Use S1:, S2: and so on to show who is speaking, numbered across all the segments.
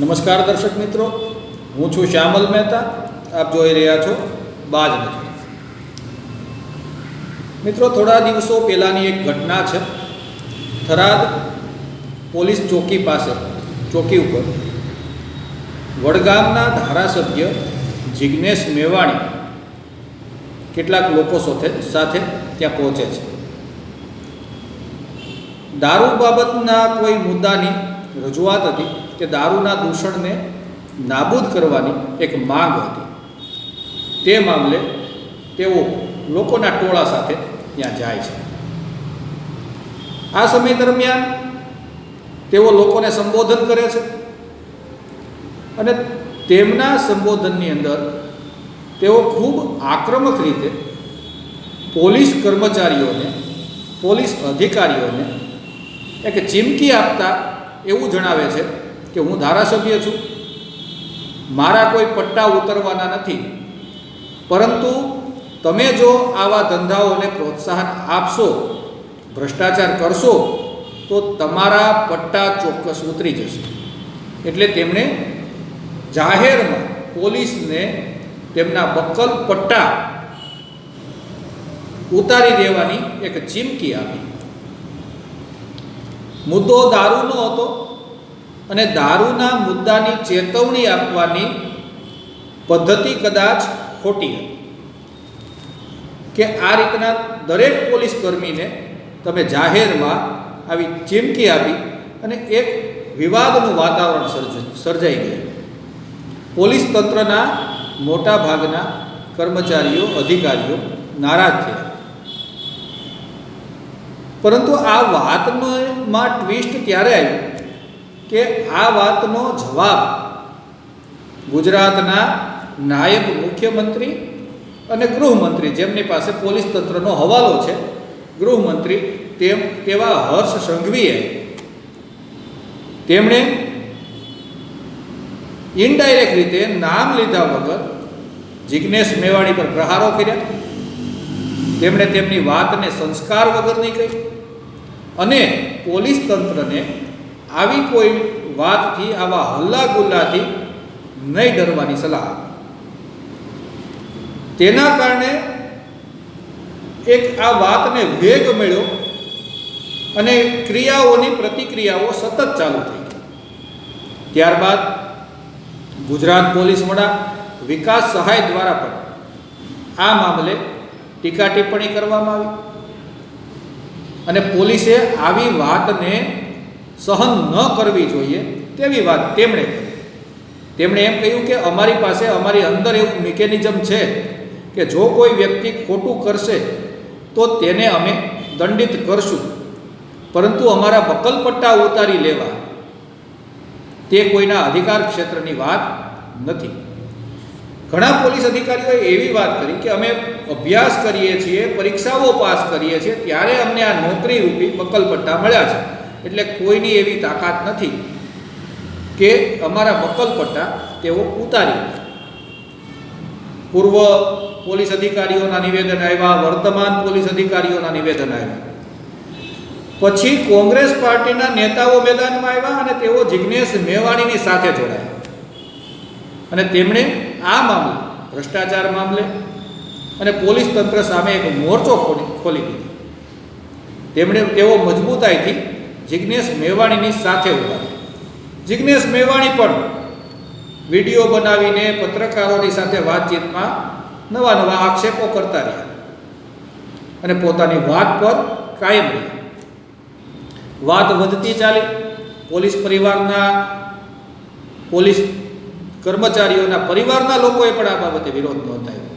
S1: નમસ્કાર દર્શક મિત્રો, હું છું શ્યામલ મહેતા, આપ જોઈ રહ્યા છો બાજ નજર. મિત્રો, થોડા દિવસો પહેલાંની એક ઘટના છે. થરાદ પોલીસ ચોકી પાસે, ચોકી ઉપર, વડગામના ધારાસભ્ય જિજ્ઞેશ મેવાણી કેટલાક લોકો સાથે સાથે ત્યાં પહોંચે છે. દારૂ બાબતના કોઈ મુદ્દાની રજૂઆત હતી. કે દારૂના દૂષણને નાબૂદ કરવાની એક માંગ હતી. તે મામલે તેઓ લોકોના ટોળા સાથે ત્યાં જાય છે. આ સમય દરમિયાન તેઓ લોકોને સંબોધન કરે છે અને તેમના સંબોધનની અંદર તેઓ ખૂબ આક્રમક રીતે પોલીસ કર્મચારીઓને, પોલીસ અધિકારીઓને એક ચીમકી આપતા એવું જણાવે છે કે હું ધારાસભ્ય છું. મારા કોઈ પટ્ટા ઉતરવાના નથી. પરંતુ તમે જો આવા ધંધાઓને પ્રોત્સાહન આપશો, ભ્રષ્ટાચાર કરશો, તો તમારા પટ્ટા ચોક્કસ ઉતરી જશે. એટલે તેમણે જાહેરમાં પોલીસને તેમના બક્કલ પટ્ટા ઉતારી દેવાની એક ચીમકી આપી. મુદ્દો દારૂનો હતો. અને દારૂના મુદ્દાની ચેતવણી આપવાની પદ્ધતિ કદાચ ખોટી હતી. કે આ રીતના દરેક પોલીસ કર્મીને તમે જાહેરમાં આવી ચીમકી આપી અને એક વિવાદનું વાતાવરણ સર્જ, સર્જાઈ ગયું. પોલીસ તંત્રના મોટા ભાગના કર્મચારીઓ, અધિકારીઓ નારાજ થયા. પરંતુ આ વાતમાં ટ્વિસ્ટ ક્યારે આવ્યું કે આ વાતનો જવાબ ગુજરાતના નાયબ મુખ્યમંત્રી અને ગૃહમંત્રી, જેમની પાસે પોલીસ તંત્રનો હવાલો છે, ગૃહમંત્રી તેમ તેવા હર્ષ સંઘવીએ તેમણે ઇનડાયરેક્ટ રીતે નામ લીધા વગર જિજ્ઞેશ મેવાણી પર પ્રહારો કર્યા. તેમણે તેમની વાતને સંસ્કાર વગર નહીં કહી અને પોલીસ તંત્રને આવી કોઈ વાતથી, આવા હલ્લા ગુલ્લાથી નહીં ડરવાની સલાહ તેના કારણે એક આ વાતને વેગ મળ્યો અને ક્રિયાઓની પ્રતિક્રિયાઓ સતત ચાલુ થઈ ત્યારબાદ ગુજરાત પોલીસ વડા વિકાસ સહાય દ્વારા પણ આ મામલે ટીકા ટિપ્પણી કરવામાં આવી. અને પોલીસે આવી વાતને સહન ન કરવી જોઈએ તેવી વાત તેમણે કરી. તેમણે એમ કહ્યું કે અમારી પાસે, અમારી અંદર એવું મિકેનિઝમ છે કે જો કોઈ વ્યક્તિ ખોટું કરશે, તો તેને અમે દંડિત કરશું. પરંતુ અમારા બકલપટ્ટા ઉતારી લેવા. તે કોઈના અધિકાર ક્ષેત્રની વાત નથી. ઘણા પોલીસ અધિકારીઓએ એવી વાત કરી કે અમે અભ્યાસ કરીએ છીએ, પરીક્ષાઓ પાસ કરીએ છીએ, ત્યારે અમને આ નોકરી રૂપી બકલપટ્ટા મળ્યા છે. એટલે કોઈની એવી તાકાત નથી કે અમારા બકલપટ્ટા તેઓ ઉતારી પૂર્વ પોલીસ અધિકારીઓના નિવેદન આવ્યા, વર્તમાન પોલીસ અધિકારીઓના નિવેદન આવ્યા. પછી કોંગ્રેસ પાર્ટીના નેતાઓ મેદાનમાં આવ્યા અને તેઓ જિજ્ઞેશ મેવાણીની સાથે જોડાયા. અને તેમણે આ મામલે, ભ્રષ્ટાચાર મામલે અને પોલીસ તંત્ર સામે એક મોરચો ખોલી ખોલી દીધો. તેમણે, તેઓ મજબૂતાઈથી જિજ્ઞેશ મેવાણીની સાથે ઊભા. જિજ્ઞેશ મેવાણી પણ વીડિયો બનાવીને પત્રકારોની સાથે વાતચીતમાં નવા નવા આક્ષેપો કરતા રહ્યા અને પોતાની વાત પર કાયમ રહ્યા. વાત વધતી ચાલી, પોલીસ પરિવારના, પોલીસ કર્મચારીઓના પરિવારના લોકોએ પણ આ બાબતે વિરોધ નોંધાવ્યો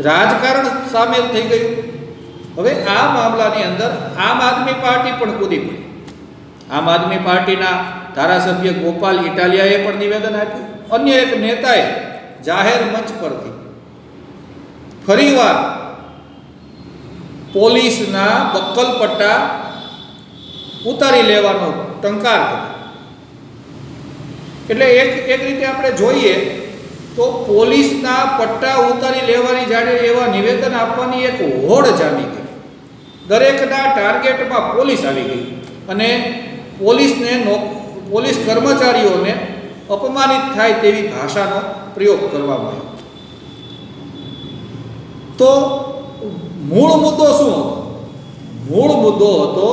S1: રાજકારણ સામેલ થઈ ગયું. હવે આ મામલાની અંદર આમ આદમી પાર્ટી પણ કૂદી પડી. આમ આદમી પાર્ટીના ધારાસભ્ય ગોપાલ ઇટાલિયાએ પણ નિવેદન આપ્યું. અન્ય એક નેતાએ જાહેર મંચ પરથી ફરીવાર પોલીસના બક્કલ પટ્ટા ઉતારી લેવાનો ટંકાર કર્યો. એટલે એક એક રીતે આપણે જોઈએ તો પોલીસના પટ્ટા ઉતારી લેવાની જાડે એવા નિવેદન આપવાની એક હોડ જામી ગઈ. દરેકના ટાર્ગેટમાં પોલીસ આવી ગઈ અને પોલીસને પોલીસ કર્મચારીઓને અપમાનિત થાય તેવી ભાષાનો પ્રયોગ કરવામાં આવ્યો. તો મૂળ મુદ્દો શું હતો? મૂળ મુદ્દો હતો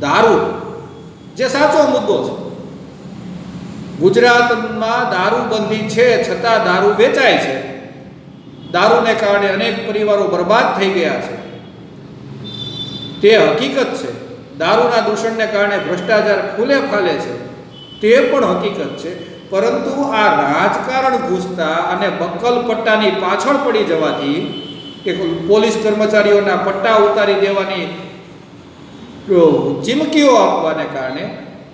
S1: દારૂ. જે સાચો મુદ્દો છે. ગુજરાતમાં દારૂબંધી છે છતાં દારૂ વેચાય છે. દારૂને કારણે અનેક પરિવારો બરબાદ થઈ ગયા છે. તે હકીકત છે. દારૂના દૂષણને કારણે ભ્રષ્ટાચાર ખુલે ફાલે છે. તે પણ હકીકત છે. પરંતુ આ રાજકારણ ઘૂસતા અને બક્કલ પટ્ટાની પાછળ પડી જવાથી કે પોલીસ કર્મચારીઓના પટ્ટા ઉતારી દેવાની ચીમકીઓ આપવાને કારણે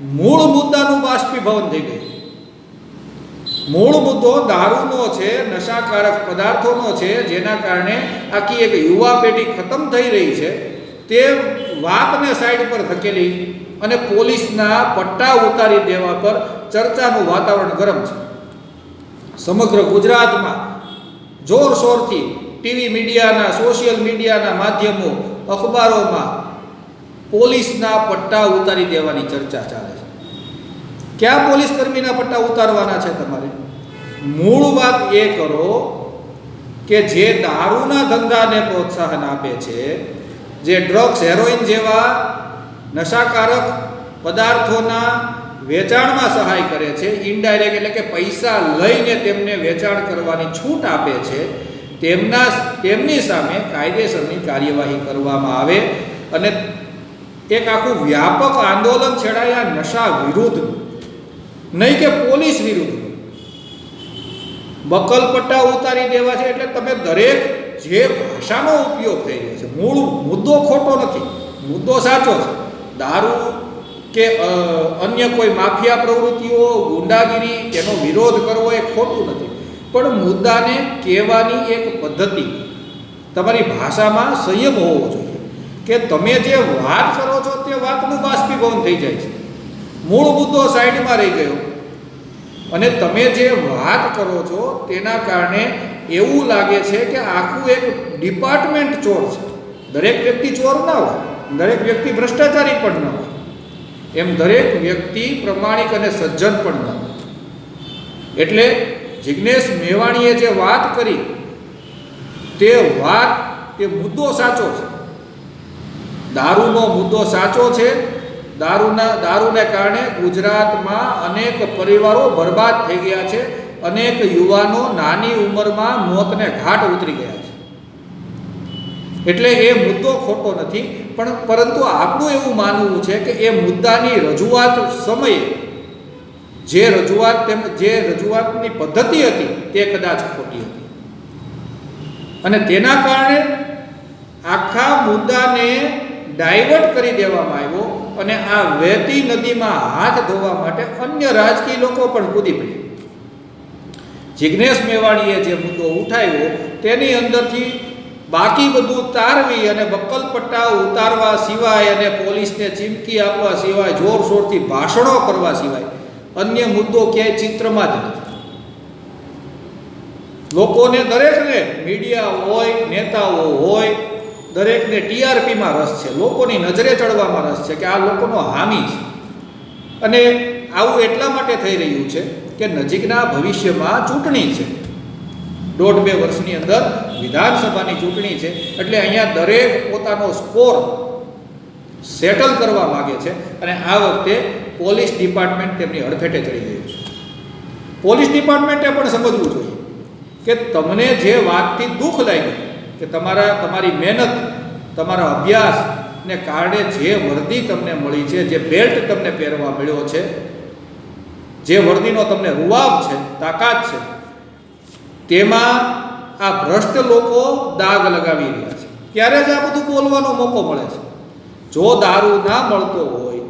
S1: મૂળ મુદ્દાનું બાષ્પીભવન થઈ ગયું. મૂળ મુદ્દો દારૂનો છે, નશાકારક પદાર્થોનો છે, જેના કારણે આખી એક યુવા પેઢી ખતમ થઈ રહી છે. તે વાતને સાઈડ પર ધકેલી અને પોલીસના પટ્ટા ઉતારી દેવા પર ચર્ચાનું વાતાવરણ ગરમ છે. સમગ્ર ગુજરાતમાં જોરશોરથી ટીવી મીડિયાના, સોશિયલ મીડિયાના માધ્યમો, અખબારોમાં પોલીસના પટ્ટા ઉતારી દેવાની ચર્ચા ચાલે છે. ક્યાં પોલીસ કર્મીના પટ્ટા ઉતારવાના છે તમારે? મૂળ વાત એ કરો કે જે દારૂના ધંધાને પ્રોત્સાહન આપે છે જે ડ્રગ્સ હેરોઇન જેવા નશાકારક પદાર્થોના વેચાણમાં સહાય કરે છે ઇનડાયરેક્ટ એટલે કે પૈસા લઈને તેમને વેચાણ કરવાની છૂટ આપે છે, તેમના, તેમની સામે કાયદેસરની કાર્યવાહી કરવામાં આવે અને એક આખું વ્યાપક આંદોલન છેડાયા નશા વિરુદ્ધ નહીં કે પોલીસ વિરુદ્ધ બકલપટ્ટા ઉતારી દેવા છે, એટલે તમે દરેક જે ભાષાનો ઉપયોગ થઈ રહ્યો છે. મૂળ મુદ્દો ખોટો નથી. મુદ્દો સાચો છે. દારૂ કે અન્ય કોઈ માફિયા પ્રવૃત્તિઓ, ગુંડાગીરી તેનો વિરોધ કરવો એ ખોટું નથી. પણ મુદ્દાને કહેવાની એક પદ્ધતિ તમારી ભાષામાં સંયમ હોવો જોઈએ કે તમે જે વાત કરો છો તે વાતનું બાષ્પીભવન થઈ જાય છે. મૂળ મુદ્દો સાઈડમાં રહી ગયો. અને તમે જે વાત કરો છો તેના કારણે એવું લાગે છે કે આખું એક ડિપાર્ટમેન્ટ ચોર છે. દરેક વ્યક્તિ ચોર ના હોય, દરેક વ્યક્તિ ભ્રષ્ટાચારી પણ ન હોય. એમ દરેક વ્યક્તિ પ્રમાણિક અને સજ્જન પણ ન હોય. એટલે જિજ્ઞેશ મેવાણીએ જે વાત કરી, તે વાત એ મુદ્દો સાચો છે. દારૂનો મુદ્દો સાચો છે દારૂના દારૂને કારણે ગુજરાતમાં અનેક પરિવારો બરબાદ થઈ ગયા છે. અનેક યુવાનો નાની ઉંમરમાં મોતને ઘાટ ઉતરી ગયા છે. એટલે એ મુદ્દો ખોટો નથી. પણ પરંતુ આપણું એવું માનવું છે કે એ મુદ્દાની રજૂઆત સમયે જે રજૂઆત તેમ જે રજૂઆતની પદ્ધતિ હતી તે કદાચ ખોટી હતી. અને તેના કારણે આખા મુદ્દાને ડાયવર્ટ કરી દેવામાં આવ્યો. અને આ વહેતી નદીમાં હાથ ધોવા માટે અન્ય રાજકીય લોકો પણ કૂદી પડ્યા. જિજ્ઞેશ મેવાણીએ જે મુદ્દો ઉઠાવ્યો તેની અંદરથી બાકી બધું તારવી અને બક્કલ પટ્ટા ઉતારવા સિવાય અને પોલીસને ચીમકી આપવા સિવાય, જોરશોરથી ભાષણો કરવા સિવાય અન્ય મુદ્દો ક્યાંય ચિત્રમાં જ નથી. લોકોને દરેકને, મીડિયા હોય, નેતાઓ હોય દરેકને ટીઆરપીમાં રસ છે, લોકોની નજરે ચડવામાં રસ છે કે આ લોકોનો હામી છે. અને આવું એટલા માટે થઈ રહ્યું છે કે નજીકના ભવિષ્યમાં ચૂંટણી છે. દોઢ બે વર્ષની અંદર વિધાનસભાની ચૂંટણી છે, એટલે અહીંયા દરેક પોતાનો સ્કોર સેટલ કરવા માગે છે અને આ વખતે પોલીસ ડિપાર્ટમેન્ટ તેમની અડફેટે ચડી ગયું છે. પોલીસ ડિપાર્ટમેન્ટે પણ સમજવું જોઈએ કે તમને જે વાતથી દુઃખ લાગ્યું કે તમારા, તમારી મહેનત, તમારા અભ્યાસને કારણે જે વર્દી તમને મળી છે, જે બેલ્ટ તમને પહેરવા મળ્યો છે, જે વર્દીનો તમને રૂવાબ છે, તાકાત છે, તેમાં આ ભ્રષ્ટ લોકો દાગ લગાવી રહ્યા છે. ત્યારે જ આ બધું બોલવાનો મોકો મળે છે. જો દારૂ ના મળતો હોય,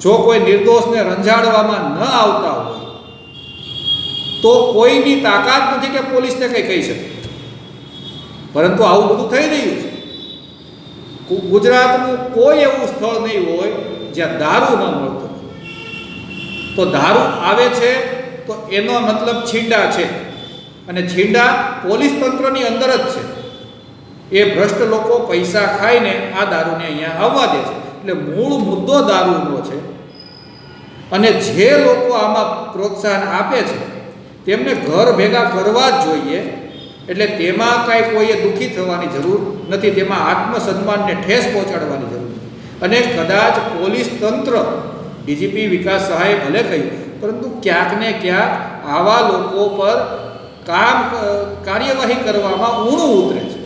S1: જો કોઈ નિર્દોષને રંજાડવામાં ન આવતા હોય, તો કોઈની તાકાત નથી કે પોલીસને કંઈ કહી શકે. પરંતુ આવું બધું થઈ રહ્યું છે. ગુજરાતનું કોઈ એવું સ્થળ નહીં હોય જ્યાં દારૂ ન મળતો તો દારૂ આવે છે તો એનો મતલબ છીંડા છે. અને છીંડા પોલીસ તંત્રની અંદર જ છે. એ ભ્રષ્ટ લોકો પૈસા ખાઈને આ દારૂને અહીંયા આવવા દે છે. એટલે મૂળ મુદ્દો દારૂનો છે. અને જે લોકો આમાં પ્રોત્સાહન આપે છે, તેમને ઘર ભેગા કરવા જ જોઈએ. એટલે તેમાં કાંઈ કોઈએ દુઃખી થવાની જરૂર નથી, તેમાં આત્મસન્માનને ઠેસ પહોંચાડવાની જરૂર નથી. અને કદાચ પોલીસ તંત્ર, ડીજીપી વિકાસ સહાયે ભલે કહ્યું, પરંતુ ક્યાંક ને ક્યાંક આવા લોકો પર કામ કાર્યવાહી કરવામાં ઊણું ઉતરે છે.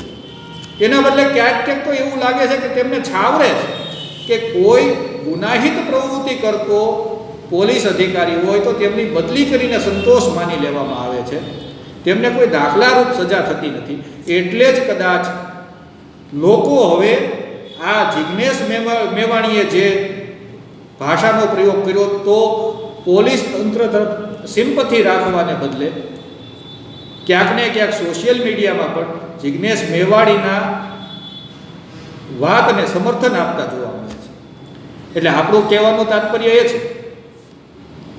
S1: એના બદલે ક્યાંક ક્યાંક તો એવું લાગે છે કે તેમને છાવરે છે કે કોઈ ગુનાહિત પ્રવૃત્તિ કરતો પોલીસ અધિકારી હોય તો તેમની બદલી કરીને સંતોષ માની લેવામાં આવે છે. તેમને કોઈ દાખલારૂપ સજા થતી નથી. એટલે જ કદાચ લોકો હવે આ જિજ્ઞેશ મેવા, મેવાણીએ જે ભાષાનો પ્રયોગ કર્યો તો પોલીસ તંત્ર તરફ સિમ્પથી રાખવાને બદલે ક્યાંક ને ક્યાંક સોશિયલ મીડિયામાં પણ જિજ્ઞેશ મેવાડીના વાતને સમર્થન આપતા જોવા મળે છે. એટલે આપણું કહેવાનું તાત્પર્ય એ છે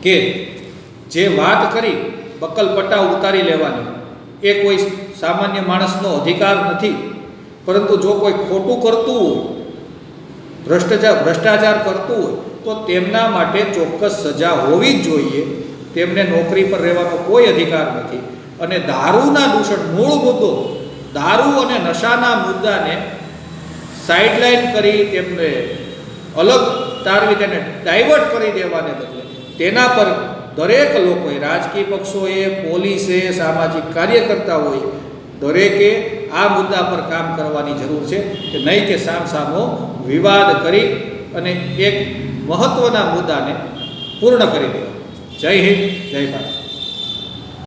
S1: કે જે વાત કરી બકલ પટ્ટા ઉતારી લેવાની. એ કોઈ સામાન્ય માણસનો અધિકાર નથી. પરંતુ જો કોઈ ખોટું કરતું હોય ભ્રષ્ટાચાર ભ્રષ્ટાચાર કરતું હોય, તો તેમના માટે ચોક્કસ સજા હોવી જ જોઈએ. તેમને નોકરી પર રહેવાનો કોઈ અધિકાર નથી. અને દારૂના દૂષણ મૂળ મુદ્દો, દારૂ અને નશાના મુદ્દાને સાઇડલાઇન કરી તેમને અલગ તારવી તેને ડાયવર્ટ કરી દેવાને બદલે, તેના પર દરેક લોકોએ, રાજકીય પક્ષોએ, પોલીસે, સામાજિક કાર્યકર્તાઓએ દરેકે આ મુદ્દા પર કામ કરવાની જરૂર છે કે નહીં કે સામસામો વિવાદ કરી અને એક મહત્ત્વના મુદ્દાને પૂર્ણ કરી દેવા. જય હિન્દ, જય ભારત.